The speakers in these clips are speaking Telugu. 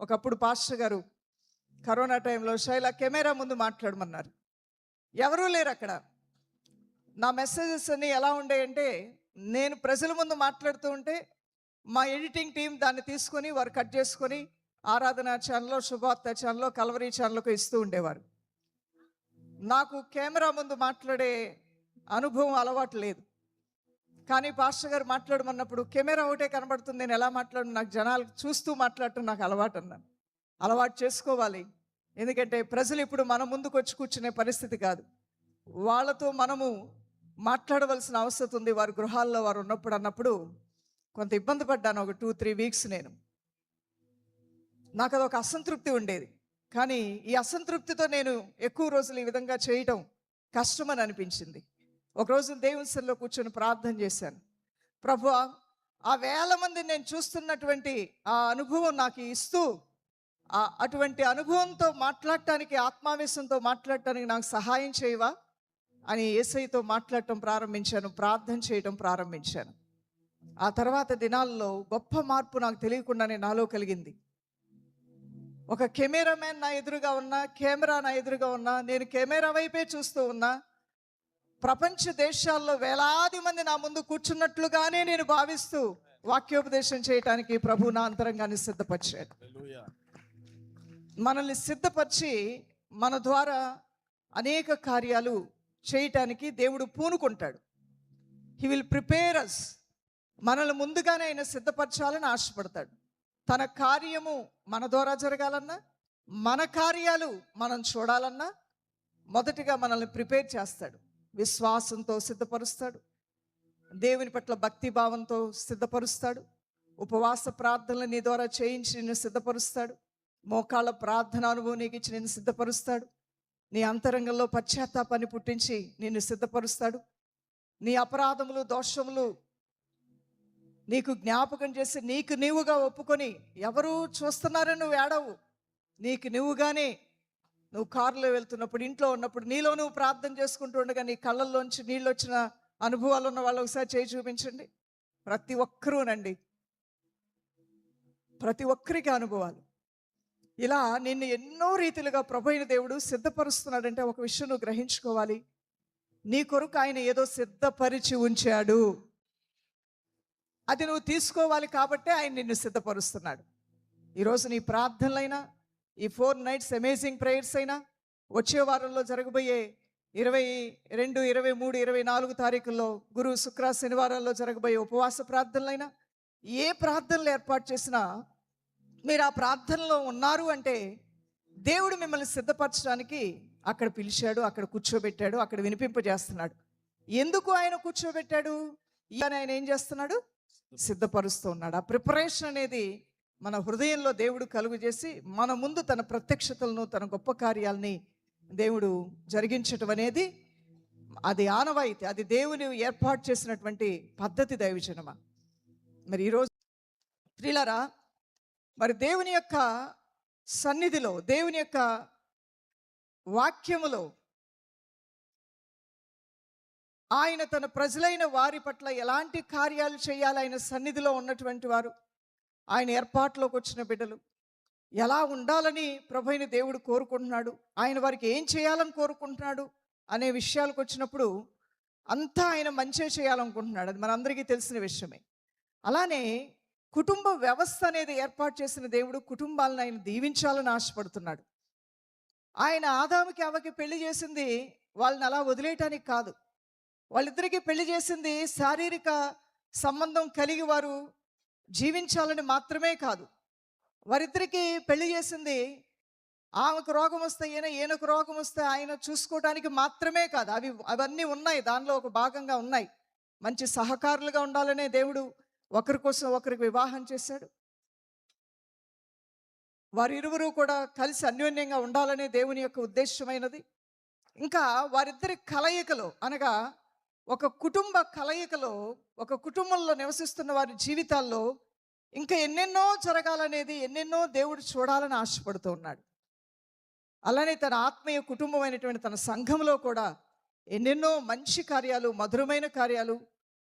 ఒకప్పుడు పాస్టర్ గారు కరోనా టైంలో శైల కెమెరా ముందు మాట్లాడమన్నారు. ఎవరూ లేరు అక్కడ. నా మెసేజెస్ అన్నీ ఎలా ఉండేయంటే నేను ప్రజల ముందు మాట్లాడుతూ ఉంటే మా ఎడిటింగ్ టీం దాన్ని తీసుకొని వారు కట్ చేసుకొని ఆరాధన ఛానల్లో శుభార్త ఛానల్లో కలవరీ ఛానల్కు ఇస్తూ ఉండేవారు. నాకు కెమెరా ముందు మాట్లాడే అనుభవం అలవాటు లేదు. కానీ పాస్టర్ గారు మాట్లాడమన్నప్పుడు కెమెరా ఒకటే కనబడుతుంది నేను ఎలా మాట్లాడు నాకు జనాలు చూస్తూ మాట్లాడటం నాకు అలవాటు అన్నాను అలవాటు చేసుకోవాలి. ఎందుకంటే ప్రజలు ఇప్పుడు మన ముందుకు వచ్చి కూర్చునే పరిస్థితి కాదు. వాళ్ళతో మనము మాట్లాడవలసిన అవసరం ఉంది వారి గృహాల్లో వారు ఉన్నప్పుడు అన్నప్పుడు కొంత ఇబ్బంది పడ్డాను ఒక టూ త్రీ వీక్స్ నేను. నాకు అదొక అసంతృప్తి ఉండేది. కానీ ఈ అసంతృప్తితో నేను ఎక్కువ రోజులు ఈ విధంగా చేయటం కష్టమని అనిపించింది. ఒకరోజు దేవుని సన్నిలో కూర్చొని ప్రార్థన చేశాను. ప్రభు ఆ వేల మంది నేను చూస్తున్నటువంటి ఆ అనుభవం నాకు ఇస్తూ అటువంటి అనుభవంతో మాట్లాడటానికి ఆత్మావేశంతో మాట్లాడటానికి నాకు సహాయం చేయవా అని ఏసైతో మాట్లాడటం ప్రారంభించాను ప్రార్థన చేయటం ప్రారంభించాను. ఆ తర్వాత దినాల్లో గొప్ప మార్పు నాకు తెలియకుండానే నాలో కలిగింది. ఒక కెమెరామ్యాన్ నా ఎదురుగా ఉన్నా కెమెరా నా ఎదురుగా ఉన్నా నేను కెమెరా వైపే చూస్తూ ఉన్నా ప్రపంచ దేశాల్లో వేలాది మంది నా ముందు కూర్చున్నట్లుగానే నేను భావిస్తూ వాక్యోపదేశం చేయటానికి ప్రభు నా అంతరంగాన్ని సిద్ధపరిచాడు. మనల్ని సిద్ధపరిచి మన ద్వారా అనేక కార్యాలు చేయటానికి దేవుడు పూనుకుంటాడు. హీ విల్ ప్రిపేర్ అస్ మనల్ని ముందుగానే ఆయన సిద్ధపరచాలని ఆశపడతాడు. తన కార్యము మన ద్వారా జరగాలన్నా మన కార్యాలు మనం చూడాలన్నా మొదటిగా మనల్ని ప్రిపేర్ చేస్తాడు. విశ్వాసంతో సిద్ధపరుస్తాడు. దేవుని పట్ల భక్తి భావంతో సిద్ధపరుస్తాడు. ఉపవాస ప్రార్థనలు నీ ద్వారా చేయించి నిన్ను సిద్ధపరుస్తాడు. మోకాళ్ళ ప్రార్థన అనుభవం నీకు ఇచ్చి నిన్ను సిద్ధపరుస్తాడు. నీ అంతరంగంలో పశ్చాత్తాపాన్ని పుట్టించి నిన్ను సిద్ధపరుస్తాడు. నీ అపరాధములు దోషములు నీకు జ్ఞాపకం చేసి నీకు నీవుగా ఒప్పుకొని ఎవరు చూస్తున్నారని నువ్వు ఏడవు. నీకు నువ్వుగానే నువ్వు కారులో వెళ్తున్నప్పుడు ఇంట్లో ఉన్నప్పుడు నీలో నువ్వు ప్రార్థన చేసుకుంటూ ఉండగా నీ కళ్ళల్లోంచి నీళ్ళు వచ్చిన అనుభవాలు ఉన్న వాళ్ళు ఒకసారి చేయి చూపించండి. ప్రతి ఒక్కరూనండి. ప్రతి ఒక్కరికి అనుభవాలు. ఇలా నిన్ను ఎన్నో రీతిలుగా ప్రభైన దేవుడు సిద్ధపరుస్తున్నాడంటే ఒక విషయం నువ్వు గ్రహించుకోవాలి. నీ కొరకు ఆయన ఏదో సిద్ధపరిచి ఉంచాడు. అది నువ్వు తీసుకోవాలి కాబట్టే ఆయన నిన్ను సిద్ధపరుస్తున్నాడు. ఈరోజు నీ ప్రార్థనలైనా ఈ ఫోర్ నైట్స్ అమేజింగ్ ప్రేయర్స్ అయినా వచ్చే వారంలో జరగబోయే ఇరవై రెండు ఇరవై మూడు ఇరవై నాలుగు తారీఖుల్లో గురు శుక్ర శనివారాల్లో జరగబోయే ఉపవాస ప్రార్థనలైనా ఏ ప్రార్థనలు ఏర్పాటు చేసినా మీరు ఆ ప్రార్థనలో ఉన్నారు అంటే దేవుడు మిమ్మల్ని సిద్ధపరచడానికి అక్కడ పిలిచాడు అక్కడ కూర్చోబెట్టాడు అక్కడ వినిపింపజేస్తున్నాడు. ఎందుకు ఆయన కూర్చోబెట్టాడు? ఈయన ఆయన ఏం చేస్తున్నాడు? సిద్ధపరుస్తూ ఉన్నాడు. ఆ ప్రిపరేషన్ అనేది మన హృదయంలో దేవుడు కలుగు చేసి మన ముందు తన ప్రత్యక్షతలను తన గొప్ప కార్యాలని దేవుడు జరిగించటం అనేది అది ఆనవాయితీ అది దేవుని ఏర్పాటు చేసినటువంటి పద్ధతి దైవజనమ? మరి ఈరోజు స్త్రీలరా మరి దేవుని యొక్క సన్నిధిలో దేవుని యొక్క వాక్యములో ఆయన తన ప్రజలైన వారి పట్ల ఎలాంటి కార్యాలు చేయాలి ఆయన సన్నిధిలో ఉన్నటువంటి వారు? ఆయన ఏర్పాట్లోకి వచ్చిన బిడ్డలు. ఎలా ఉండాలని ప్రభైన దేవుడు కోరుకుంటున్నాడు? ఆయన వారికి ఏం చేయాలని కోరుకుంటున్నాడు? అనే విషయాలకు వచ్చినప్పుడు అంతా ఆయన మంచిగా చేయాలనుకుంటున్నాడు. అది మనందరికీ తెలిసిన విషయమే. అలానే కుటుంబ వ్యవస్థ అనేది ఏర్పాటు చేసిన దేవుడు కుటుంబాలను ఆయన దీవించాలని ఆశపడుతున్నాడు. ఆయన ఆదాముకి అవకి పెళ్ళి చేసింది వాళ్ళని అలా వదిలేయటానికి కాదు. వాళ్ళిద్దరికీ పెళ్ళి చేసింది శారీరక సంబంధం కలిగి వారు జీవించాలని మాత్రమే కాదు. వారిద్దరికీ పెళ్ళి చేసింది ఆమెకు రోగం వస్తే ఈయన ఈయనకు రోగం వస్తే ఆయన చూసుకోవడానికి మాత్రమే కాదు. అవి అవన్నీ ఉన్నాయి. దానిలో ఒక భాగంగా ఉన్నాయి. మంచి సహకారులుగా ఉండాలనే దేవుడు ఒకరి కోసం ఒకరికి వివాహం చేశాడు. వారిరువురు కూడా కలిసి అన్యోన్యంగా ఉండాలనే దేవుని యొక్క ఉద్దేశమైనది. ఇంకా వారిద్దరి కలయికలో అనగా ఒక కుటుంబ కలయికలో ఒక కుటుంబంలో నివసిస్తున్న వారి జీవితాల్లో ఇంకా ఎన్నెన్నో జరగాలనేది ఎన్నెన్నో దేవుడు చూడాలని ఆశపడుతూ ఉన్నాడు. అలానే తన ఆత్మీయ కుటుంబమైనటువంటి తన సంఘంలో కూడా ఎన్నెన్నో మంచి కార్యాలు మధురమైన కార్యాలు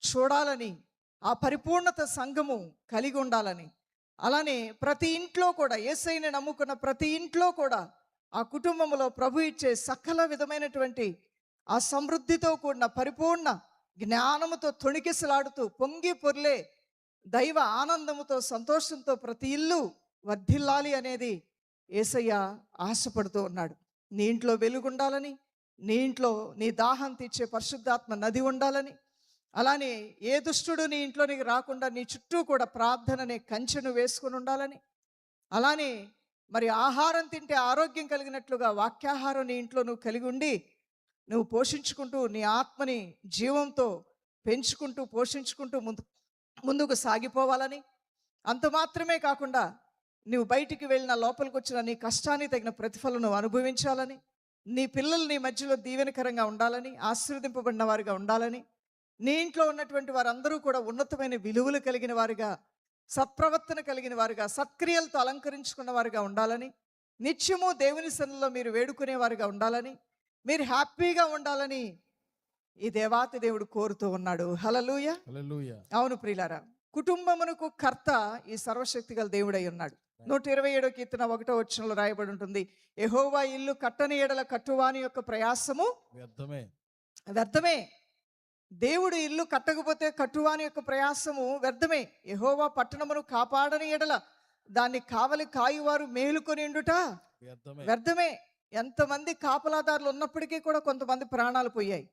చూడాలని ఆ పరిపూర్ణత సంఘము కలిగి ఉండాలని అలానే ప్రతి ఇంట్లో కూడా ఏసైని నమ్ముకున్న ప్రతి ఇంట్లో కూడా ఆ కుటుంబంలో ప్రభు ఇచ్చే సకల విధమైనటువంటి ఆ సమృద్ధితో కూడిన పరిపూర్ణ జ్ఞానముతో తొణికిసలాడుతూ పొంగి పొర్లే దైవ ఆనందముతో సంతోషంతో ప్రతి ఇల్లు వర్ధిల్లాలి అనేది ఏసయ్య ఆశపడుతూ ఉన్నాడు. నీ ఇంట్లో వెలుగుండాలని నీ ఇంట్లో నీ దాహం తీర్చే పరిశుద్ధాత్మ నది ఉండాలని అలానే ఏ దుష్టుడు నీ ఇంట్లోనికి రాకుండా నీ చుట్టూ కూడా ప్రార్థననే కంచెను వేసుకుని ఉండాలని అలానే మరి ఆహారం తింటే ఆరోగ్యం కలిగినట్లుగా వాక్యాహారం నీ ఇంట్లో నువ్వు కలిగి ఉండి నువ్వు పోషించుకుంటూ నీ ఆత్మని జీవంతో పెంచుకుంటూ పోషించుకుంటూ ముందు ముందుకు సాగిపోవాలని. అంత మాత్రమే కాకుండా నువ్వు బయటికి వెళ్ళిన లోపలికి వచ్చిన నీ కష్టానికి తగిన ప్రతిఫలం నువ్వు అనుభవించాలని. నీ పిల్లలు నీ మధ్యలో దీవెనకరంగా ఉండాలని ఆశీర్వదింపబడిన వారిగా ఉండాలని. నీ ఇంట్లో ఉన్నటువంటి వారందరూ కూడా ఉన్నతమైన విలువలు కలిగిన వారుగా సత్ప్రవర్తన కలిగిన వారుగా సత్క్రియలతో అలంకరించుకున్న వారుగా ఉండాలని. నిత్యము దేవుని సన్నిలో మీరు వేడుకునేవారుగా ఉండాలని. మీరు హ్యాపీగా ఉండాలని ఈ దేవాతి దేవుడు కోరుతూ ఉన్నాడు. హలలుయ అవును ప్రియులారా కుటుంబమునకు కర్త ఈ సర్వశక్తి గల దేవుడై ఉన్నాడు. నూట ఇరవై ఏడో కీర్తన ఒకటో వచనంలో రాయబడి ఉంటుంది. యెహోవా ఇల్లు కట్టని ఎడల కట్టువాని యొక్క ప్రయాసము వ్యర్థమే. వ్యర్థమే. దేవుడు ఇల్లు కట్టకపోతే కట్టువాని యొక్క ప్రయాసము వ్యర్థమే. యెహోవా పట్టణమును కాపాడని ఎడల దాన్ని కావలి కాయువారు మేలుకొని వ్యర్థమే. ఎంతమంది కాపలాదారులు ఉన్నప్పటికీ కూడా కొంతమంది ప్రాణాలు పోయాయి.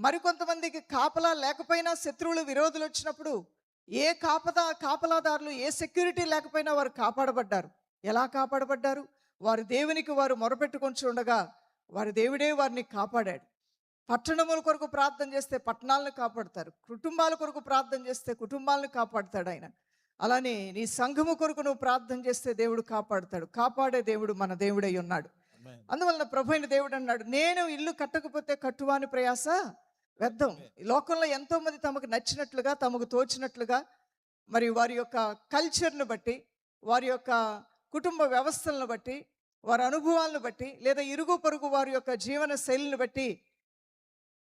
మరికొంతమందికి కాపలా లేకపోయినా శత్రువులు విరోధులు వచ్చినప్పుడు ఏ కాపదా కాపలాదారులు ఏ సెక్యూరిటీ లేకపోయినా వారు కాపాడబడ్డారు. ఎలా కాపాడబడ్డారు? వారి దేవునికి వారు మొరపెట్టుకొని ఉండగా వారి దేవుడే వారిని కాపాడాడు. పట్టణముల కొరకు ప్రార్థన చేస్తే పట్టణాలను కాపాడతారు. కుటుంబాల కొరకు ప్రార్థన చేస్తే కుటుంబాలను కాపాడతాడు ఆయన. అలానే నీ సంఘము కొరకు నువ్వు ప్రార్థన చేస్తే దేవుడు కాపాడతాడు. కాపాడే దేవుడు మన దేవుడై ఉన్నాడు. అందువలన ప్రభు అయిన దేవుడు అన్నాడు నేను ఇల్లు కట్టకపోతే కట్టువాని ప్రయాస వ్యర్థం. లోకంలో ఎంతో మంది తమకు నచ్చినట్లుగా తమకు తోచినట్లుగా మరి వారి యొక్క కల్చర్ను బట్టి వారి యొక్క కుటుంబ వ్యవస్థలను బట్టి వారి అనుభవాలను బట్టి లేదా ఇరుగు పొరుగు వారి యొక్క జీవన శైలిని బట్టి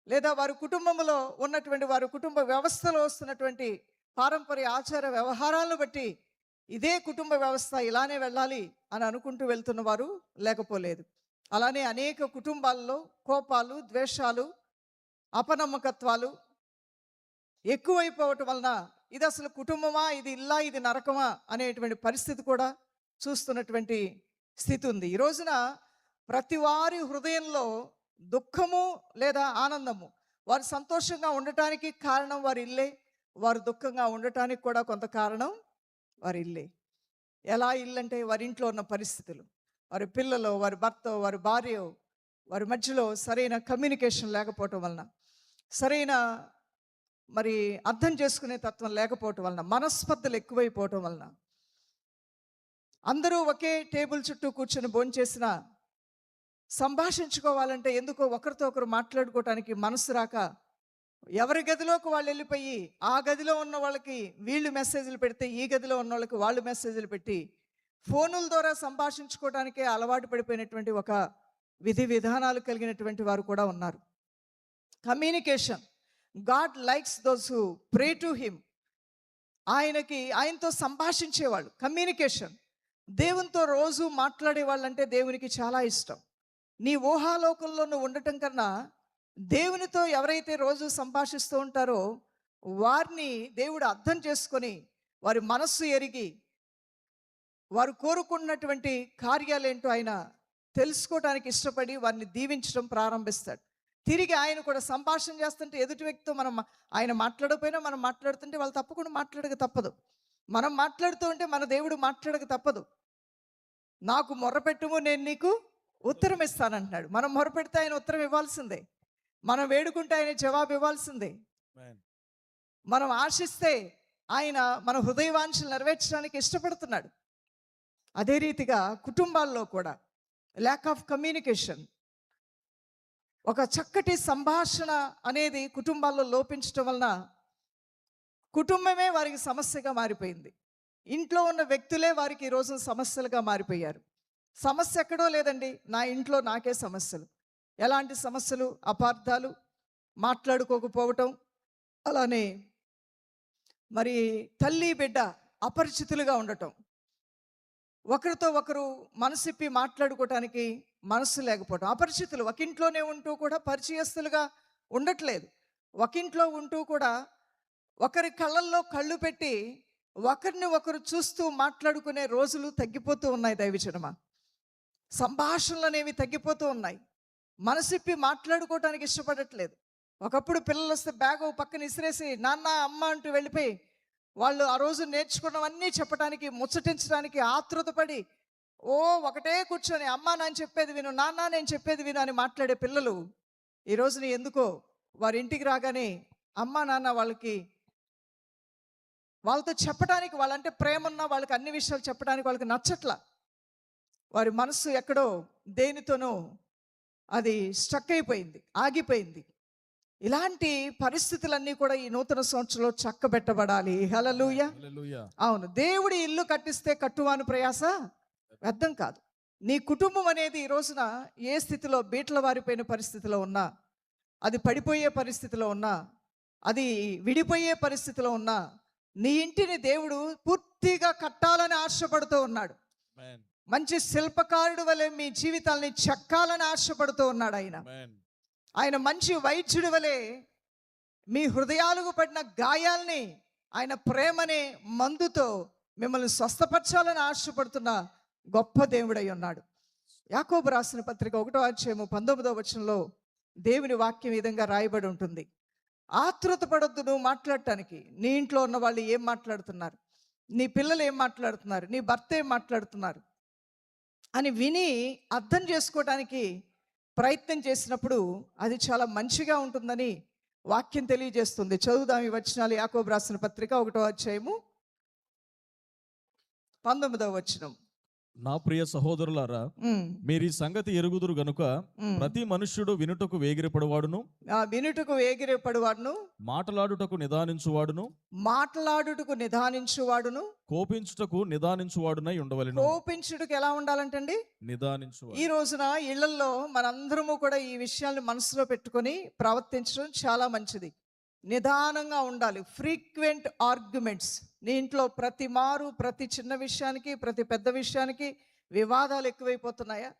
లేదా వారి కుటుంబంలో ఉన్నటువంటి వారి కుటుంబ వ్యవస్థలో వస్తున్నటువంటి పారంపర్య ఆచార వ్యవహారాలను బట్టి ఇదే కుటుంబ వ్యవస్థ ఇలానే వెళ్ళాలి అని అనుకుంటూ వెళ్తున్న వారు లేకపోలేదు. అలానే అనేక కుటుంబాల్లో కోపాలు ద్వేషాలు అపనమ్మకత్వాలు ఎక్కువైపోవటం వలన ఇది అసలు కుటుంబమా ఇది ఇల్లా ఇది నరకమా అనేటువంటి పరిస్థితి కూడా చూస్తున్నటువంటి స్థితి ఉంది. ఈ రోజున ప్రతి వారి హృదయంలో దుఃఖము లేదా ఆనందము వారు సంతోషంగా ఉండటానికి కారణం వారి ఇల్లే వారు దుఃఖంగా ఉండటానికి కూడా కొంత కారణం వారి ఇల్లే. ఎలా ఇల్లు అంటే వారి ఇంట్లో ఉన్న పరిస్థితులు. వారి పిల్లలు వారి భర్త వారి భార్య వారి మధ్యలో సరైన కమ్యూనికేషన్ లేకపోవటం వలన సరైన మరి అర్థం చేసుకునే తత్వం లేకపోవటం వలన మనస్పర్ధలు ఎక్కువైపోవటం వలన అందరూ ఒకే టేబుల్ చుట్టూ కూర్చొని భోంచేసిన సంభాషించుకోవాలంటే ఎందుకో ఒకరితో ఒకరు మాట్లాడుకోవటానికి మనసు రాక ఎవరి గదిలోకి వాళ్ళు వెళ్ళిపోయి ఆ గదిలో ఉన్న వాళ్ళకి వీళ్ళు మెసేజ్లు పెడితే ఈ గదిలో ఉన్న వాళ్ళకి వాళ్ళు మెసేజ్లు పెట్టి ఫోనుల ద్వారా సంభాషించుకోవడానికే అలవాటు పడిపోయినటువంటి ఒక విధి విధానాలు కలిగినటువంటి వారు కూడా ఉన్నారు. Communication. God likes those who pray to him. ఆయనకి ఆయనతో సంభాషించేవాళ్ళు. కమ్యూనికేషన్. దేవునితో రోజు మాట్లాడే వాళ్ళంటే దేవునికి చాలా ఇష్టం. నీ ఊహాలోకంలో నువ్వు ఉండటం కన్నా దేవునితో ఎవరైతే రోజు సంభాషిస్తూ ఉంటారో వారిని దేవుడు అర్థం చేసుకొని వారి మనస్సు ఎరిగి వారు కోరుకున్నటువంటి కార్యాలేంటో ఆయన తెలుసుకోవడానికి ఇష్టపడి వారిని దీవించడం ప్రారంభిస్తాడు. తిరిగి ఆయన కూడా సంభాషణ చేస్తుంటే ఎదుటి వ్యక్తితో మనం ఆయన మాట్లాడకపోయినా మనం మాట్లాడుతుంటే వాళ్ళు తప్పకుండా మాట్లాడక తప్పదు. మనం మాట్లాడుతూ ఉంటే మన దేవుడు మాట్లాడక తప్పదు. నాకు మొర్రపెట్టుము నేను నీకు ఉత్తరం ఇస్తానంటున్నాడు మనం మొరపెడితే ఆయన ఉత్తరం ఇవ్వాల్సిందే. మనం వేడుకుంటే ఆయన జవాబు ఇవ్వాల్సిందే. మనం ఆశిస్తే ఆయన మన హృదయవాంఛలు నెరవేర్చడానికి ఇష్టపడుతున్నాడు. అదే రీతిగా కుటుంబాల్లో కూడా ల్యాక్ ఆఫ్ కమ్యూనికేషన్ ఒక చక్కటి సంభాషణ అనేది కుటుంబాల్లో లోపించటం వలన కుటుంబమే వారికి సమస్యగా మారిపోయింది. ఇంట్లో ఉన్న వ్యక్తులే వారికి ఈరోజు సమస్యలుగా మారిపోయారు. సమస్య ఎక్కడో లేదండి. నా ఇంట్లో నాకే సమస్యలు. ఎలాంటి సమస్యలు అపార్థాలు మాట్లాడుకోకపోవటం అలానే మరి తల్లి బిడ్డ అపరిచితులుగా ఉండటం. ఒకరితో ఒకరు మనసిప్పి మాట్లాడుకోవటానికి మనసు లేకపోవటం. అపరిచితులు ఒకింట్లోనే ఉంటూ కూడా పరిచయస్తులుగా ఉండట్లేదు. ఒకింట్లో ఉంటూ కూడా ఒకరి కళ్ళల్లో కళ్ళు పెట్టి ఒకరిని ఒకరు చూస్తూ మాట్లాడుకునే రోజులు తగ్గిపోతూ ఉన్నాయి దైవజనమా. సంభాషణలు అనేవి తగ్గిపోతూ ఉన్నాయి. మనసిప్పి మాట్లాడుకోవటానికి ఇష్టపడట్లేదు. ఒకప్పుడు పిల్లలు వస్తే బ్యాగ్ పక్కన ఇసిరేసి నాన్న అమ్మ అంటూ వెళ్ళిపోయి వాళ్ళు ఆ రోజు నేర్చుకున్నవన్నీ చెప్పడానికి ముచ్చటించడానికి ఆతృతపడి ఓ ఒకటే కూర్చొని అమ్మ నేను చెప్పేది విను నాన్న నేను చెప్పేది విను అని మాట్లాడే పిల్లలు ఈ రోజున ఎందుకో వారి ఇంటికి రాగానే అమ్మ నాన్న వాళ్ళకి వాళ్ళతో చెప్పడానికి వాళ్ళంటే ప్రేమ ఉన్న వాళ్ళకి అన్ని విషయాలు చెప్పడానికి వాళ్ళకి నచ్చట్లా. వారి మనసు ఎక్కడో దేనితోనో అది స్టక్ అయిపోయింది ఆగిపోయింది. ఇలాంటి పరిస్థితులన్నీ కూడా ఈ నూతన సంవత్సరంలో చక్కబెట్టబడాలి. హలలుయ. అవును దేవుడి ఇల్లు కట్టిస్తే కట్టువాను ప్రయాస వ్యర్థం కాదు. నీ కుటుంబం అనేది ఈ రోజున ఏ స్థితిలో బీట్ల వారిపోయిన పరిస్థితిలో ఉన్నా అది పడిపోయే పరిస్థితిలో ఉన్నా అది విడిపోయే పరిస్థితిలో ఉన్నా నీ ఇంటిని దేవుడు పూర్తిగా కట్టాలని ఆశపడుతూ ఉన్నాడు. మంచి శిల్పకారుడు వలె మీ జీవితాల్ని చెక్కాలని ఆశపడుతూ ఉన్నాడు ఆయన. ఆయన మంచి వైద్యుడి వలె మీ హృదయాలకు పడిన గాయాల్ని ఆయన ప్రేమనే మందుతో మిమ్మల్ని స్వస్థపరచాలని ఆశపడుతున్న గొప్ప దేవుడై ఉన్నాడు. యాకోబు రాసిన పత్రిక ఒకటో అధ్యాయము పంతొమ్మిదో వచనంలో దేవుని వాక్యం విధంగా రాయబడి ఉంటుంది. ఆతృత పడొద్దు నువ్వు మాట్లాడటానికి. నీ ఇంట్లో ఉన్న వాళ్ళు ఏం మాట్లాడుతున్నారు? నీ పిల్లలు ఏం మాట్లాడుతున్నారు? నీ భర్త ఏం మాట్లాడుతున్నారు? అని విని అర్థం చేసుకోవటానికి ప్రయత్నం చేసినప్పుడు అది చాలా మంచిగా ఉంటుందని వాక్యం తెలియజేస్తుంది. చదువుదాం ఈ వచనాలు. యాకోబు రాసిన పత్రిక ఒకటో అధ్యాయము పంతొమ్మిదవ వచనం. నా ప్రియ సహోదరులారా మీరు ఈ సంగతి ఎరుగుదురు గనుక. ప్రతి మనుష్యుడు వినుటకు వేగిరపడువాడును వినుటకు వేగిరపడువాడును మాటలాడుటకు నిదానించువాడును మాట్లాడుటకు నిదానించువాడును కోపించుటకు నిదానించువాడునై ఉండవలెను. కోపించుటకు ఎలా ఉండాలంటండి? నిదానించువాడు. ఈ రోజున ఇళ్ళల్లో మనందరము కూడా ఈ విషయాన్ని మనసులో పెట్టుకొని ప్రవర్తించడం చాలా మంచిది. నిదానంగా ఉండాలి. ఫ్రీక్వెంట్ ఆర్గ్యుమెంట్స్ నీ ఇంట్లో ప్రతి మారు ప్రతి చిన్న విషయానికి ప్రతి పెద్ద విషయానికి వివాదాలు ఎక్కువైపోతున్నాయా?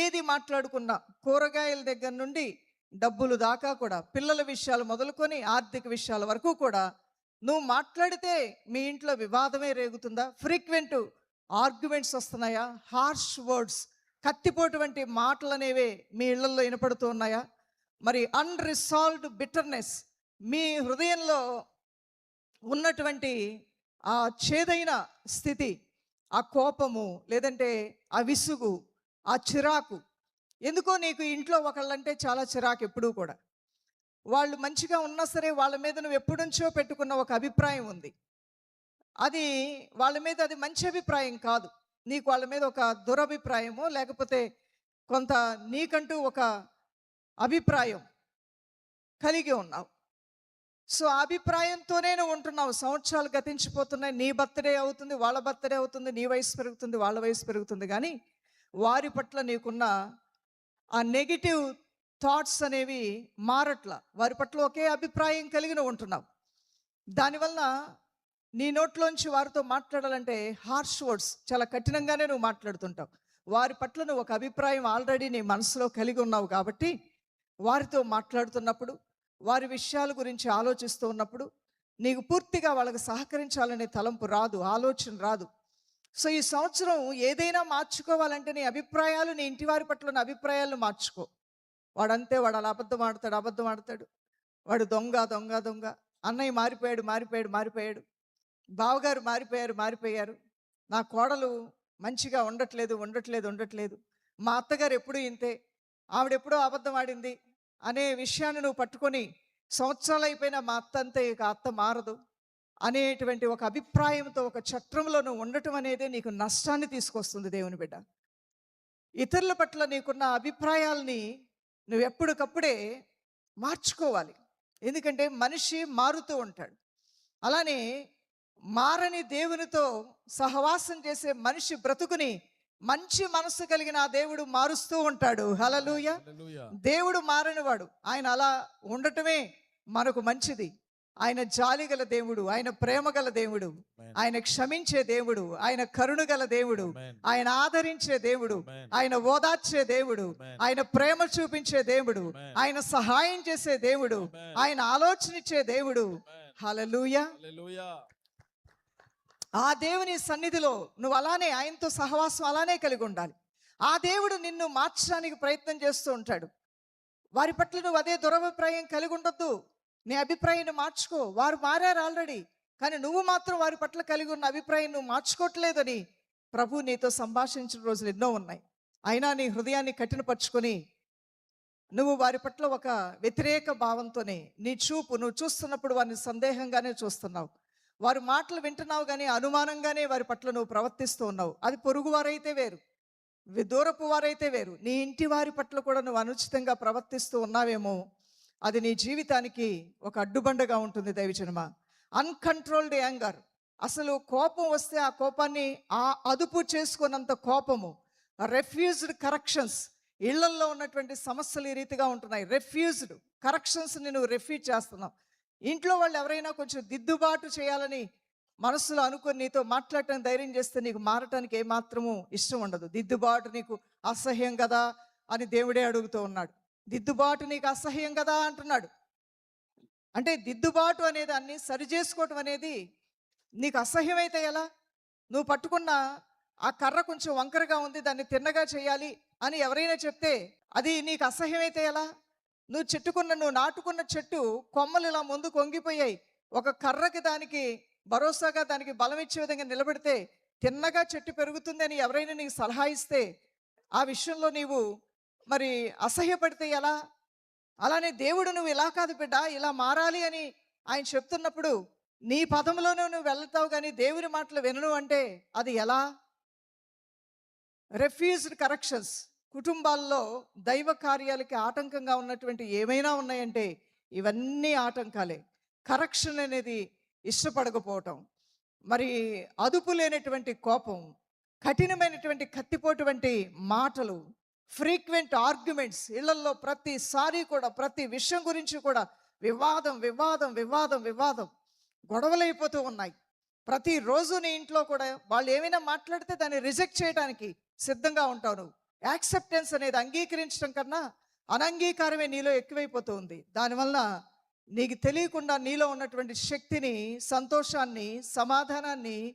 ఏది మాట్లాడుకున్నా కూరగాయల దగ్గర నుండి డబ్బులు దాకా కూడా పిల్లల విషయాలు మొదలుకొని ఆర్థిక విషయాల వరకు కూడా నువ్వు మాట్లాడితే మీ ఇంట్లో వివాదమే రేగుతుందా? ఫ్రీక్వెంట్ ఆర్గ్యుమెంట్స్ వస్తున్నాయా? హార్ష్ వర్డ్స్ కత్తిపోటు వంటి మాటలు అనేవే మీ ఇళ్ళలో వినపడుతూ ఉన్నాయా? మరి అన్రిసాల్వ్డ్ బిటర్నెస్ మీ హృదయంలో ఉన్నటువంటి ఆ చేదైన స్థితి ఆ కోపము లేదంటే ఆ విసుగు ఆ చిరాకు. ఎందుకో నీకు ఇంట్లో ఒకళ్ళంటే చాలా చిరాకు ఎప్పుడూ కూడా. వాళ్ళు మంచిగా ఉన్నా సరే వాళ్ళ మీద నువ్వు ఎప్పుడుంచో పెట్టుకున్న ఒక అభిప్రాయం ఉంది. అది వాళ్ళ మీద అది మంచి అభిప్రాయం కాదు. నీకు వాళ్ళ మీద ఒక దురభిప్రాయము లేకపోతే కొంత నీకంటూ ఒక అభిప్రాయం కలిగి ఉన్నావు. సో అభిప్రాయంతోనే నువ్వు ఉంటున్నావు. సంవత్సరాలు గతించిపోతున్నాయి. నీ బర్త్డే అవుతుంది వాళ్ళ బర్త్డే అవుతుంది నీ వయసు పెరుగుతుంది వాళ్ళ వయసు పెరుగుతుంది. కానీ వారి పట్ల నీకున్న ఆ నెగిటివ్ థాట్స్ అనేవి మారట్ల. వారి పట్ల ఒకే అభిప్రాయం కలిగిన ఉంటున్నావు. దానివల్ల నీ నోట్లోంచి వారితో మాట్లాడాలంటే హార్ష్ వర్డ్స్ చాలా కఠినంగానే నువ్వు మాట్లాడుతుంటావు. వారి పట్ల నువ్వు ఒక అభిప్రాయం ఆల్రెడీ నీ మనసులో కలిగి ఉన్నావు కాబట్టి వారితో మాట్లాడుతున్నప్పుడు వారి విషయాల గురించి ఆలోచిస్తూ ఉన్నప్పుడు నీకు పూర్తిగా వాళ్ళకి సహకరించాలనే తలంపు రాదు ఆలోచన రాదు. సో ఈ సంవత్సరం ఏదైనా మార్చుకోవాలంటే నీ అభిప్రాయాలు నీ ఇంటి వారి పట్ల ఉన్న అభిప్రాయాలను మార్చుకో. వాడంతే వాడు అలా అబద్ధం ఆడతాడు అబద్ధం ఆడతాడు. వాడు దొంగ దొంగ దొంగ. అన్నయ్య మారిపోయాడు మారిపోయాడు మారిపోయాడు. బావగారు మారిపోయారు మారిపోయారు. నా కోడలు మంచిగా ఉండట్లేదు ఉండట్లేదు ఉండట్లేదు. మా అత్తగారు ఎప్పుడూ ఇంతే. ఆవిడెప్పుడో అబద్ధం ఆడింది. అనే విషయాన్ని నువ్వు పట్టుకొని సంవత్సరాలు అయిపోయినా మా అత్త అంతే ఇక అత్త మారదు అనేటువంటి ఒక అభిప్రాయంతో ఒక చట్రంలో నువ్వు ఉండటం అనేది నీకు నష్టాన్ని తీసుకొస్తుంది దేవుని బిడ్డ. ఇతరుల పట్ల నీకున్న అభిప్రాయాల్ని నువ్వు ఎప్పటికప్పుడే మార్చుకోవాలి. ఎందుకంటే మనిషి మారుతూ ఉంటాడు. అలానే మారని దేవునితో సహవాసం చేసే మనిషి బ్రతుకుని మంచి మనసు కలిగిన ఆ దేవుడు మారుస్తూ ఉంటాడు హలలుయ. దేవుడు మారనివాడు ఆయన అలా ఉండటమే మనకు మంచిది ఆయన జాలి గల దేవుడు ఆయన ప్రేమ గల దేవుడు. ఆయన క్షమించే దేవుడు ఆయన కరుణ గల దేవుడు. ఆయన ఆదరించే దేవుడు. ఆయన ఓదార్చే దేవుడు. ఆయన ప్రేమ చూపించే దేవుడు. ఆయన సహాయం చేసే దేవుడు. ఆయన ఆలోచన ఇచ్చే దేవుడు Amen. ఆ దేవుని సన్నిధిలో నువ్వు అలానే ఆయనతో సహవాసం అలానే కలిగి ఉండాలి. ఆ దేవుడు నిన్ను మార్చడానికి ప్రయత్నం చేస్తూ ఉంటాడు. వారి పట్ల నువ్వు అదే దురభిప్రాయం కలిగి ఉండొద్దు. నీ అభిప్రాయాన్ని మార్చుకో. వారు మారారు ఆల్రెడీ. కానీ నువ్వు మాత్రం వారి పట్ల కలిగి ఉన్న అభిప్రాయం నువ్వు మార్చుకోవట్లేదని ప్రభు నీతో సంభాషించిన రోజులు ఎన్నో ఉన్నాయి. అయినా నీ హృదయాన్ని కఠినపరుచుకొని నువ్వు వారి పట్ల ఒక వ్యతిరేక భావంతోనే నీ చూపు నువ్వు చూస్తున్నప్పుడు వారిని సందేహంగానే చూస్తున్నావు. వారి మాటలు వింటున్నావు కానీ అనుమానంగానే వారి పట్ల నువ్వు ప్రవర్తిస్తూ ఉన్నావు. అది పొరుగు వారైతే వేరు. దూరపు వారైతే వేరు. నీ ఇంటి వారి పట్ల కూడా నువ్వు అనుచితంగా ప్రవర్తిస్తూ ఉన్నావేమో అది నీ జీవితానికి ఒక అడ్డుబండగా ఉంటుంది దైవజనమ అన్కంట్రోల్డ్ యాంగర్. అసలు కోపం వస్తే ఆ కోపాన్ని ఆ అదుపు చేసుకున్నంత కోపము రెఫ్యూజ్డ్ కరెక్షన్స్ ఇళ్ళల్లో ఉన్నటువంటి సమస్యలు ఈ రీతిగా ఉంటున్నాయి. రెఫ్యూజ్డ్ కరెక్షన్స్ని నువ్వు రెఫ్యూజ్ చేస్తున్నావు. ఇంట్లో వాళ్ళు ఎవరైనా కొంచెం దిద్దుబాటు చేయాలని మనసులో అనుకొని నీతో మాట్లాడటం ధైర్యం చేస్తే నీకు మారటానికి ఏమాత్రము ఇష్టం ఉండదు. దిద్దుబాటు నీకు అసహ్యం కదా అని దేవుడే అడుగుతూ ఉన్నాడు. దిద్దుబాటు నీకు అసహ్యం కదా అంటున్నాడు. అంటే దిద్దుబాటు అనే దాన్ని సరి చేసుకోవటం అనేది నీకు అసహ్యమైతే ఎలా? నువ్వు పట్టుకున్న ఆ కర్ర కొంచెం వంకరగా ఉంది దాన్ని తిన్నగా చేయాలి అని ఎవరైనా చెప్తే అది నీకు అసహ్యమైతే ఎలా? నువ్వు చెట్టుకున్న నువ్వు నాటుకున్న చెట్టు కొమ్మలు ఇలా ముందు కొంగిపోయాయి. ఒక కర్రకి దానికి భరోసాగా దానికి బలం ఇచ్చే విధంగా నిలబెడితే తిన్నగా చెట్టు పెరుగుతుంది అని ఎవరైనా నీకు సలహా ఇస్తే ఆ విషయంలో నీవు మరి అసహ్యపడితే ఎలా? అలానే దేవుడు నువ్వు ఇలా కాదు బిడ్డ ఇలా మారాలి అని ఆయన చెప్తున్నప్పుడు నీ పదంలోనే నువ్వు వెళ్తావు కానీ దేవుని మాటలు వినను అంటే అది ఎలా? రెఫ్యూజ్డ్ కరెక్షన్స్ కుటుంబాల్లో దైవ కార్యాలకి ఆటంకంగా ఉన్నటువంటి ఏమైనా ఉన్నాయంటే ఇవన్నీ ఆటంకాలే. కరెక్షన్ అనేది ఇష్టపడకపోవటం మరి అదుపు లేనటువంటి కోపం కఠినమైనటువంటి కత్తిపోటువంటి మాటలు ఫ్రీక్వెంట్ ఆర్గ్యుమెంట్స్ ఇళ్ళలో ప్రతిసారి కూడా ప్రతి విషయం గురించి కూడా వివాదం వివాదం వివాదం వివాదం గొడవలైపోతూ ఉన్నాయి. ప్రతిరోజు నీ ఇంట్లో కూడా వాళ్ళు ఏమైనా మాట్లాడితే దాన్ని రిజెక్ట్ చేయడానికి సిద్ధంగా ఉంటావు నువ్వు. యాక్సెప్టెన్స్ అనేది అంగీకరించడం కన్నా అనంగీకారమే నీలో ఎక్కువైపోతూ ఉంది. దానివల్ల నీకు తెలియకుండా నీలో ఉన్నటువంటి శక్తిని సంతోషాన్ని సమాధానాన్ని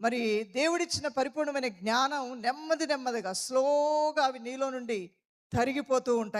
మరి దేవుడిచ్చిన పరిపూర్ణమైన జ్ఞానం నెమ్మది నెమ్మదిగా స్లోగా అవి నీలో నుండి తరిగిపోతూ ఉంటాయి.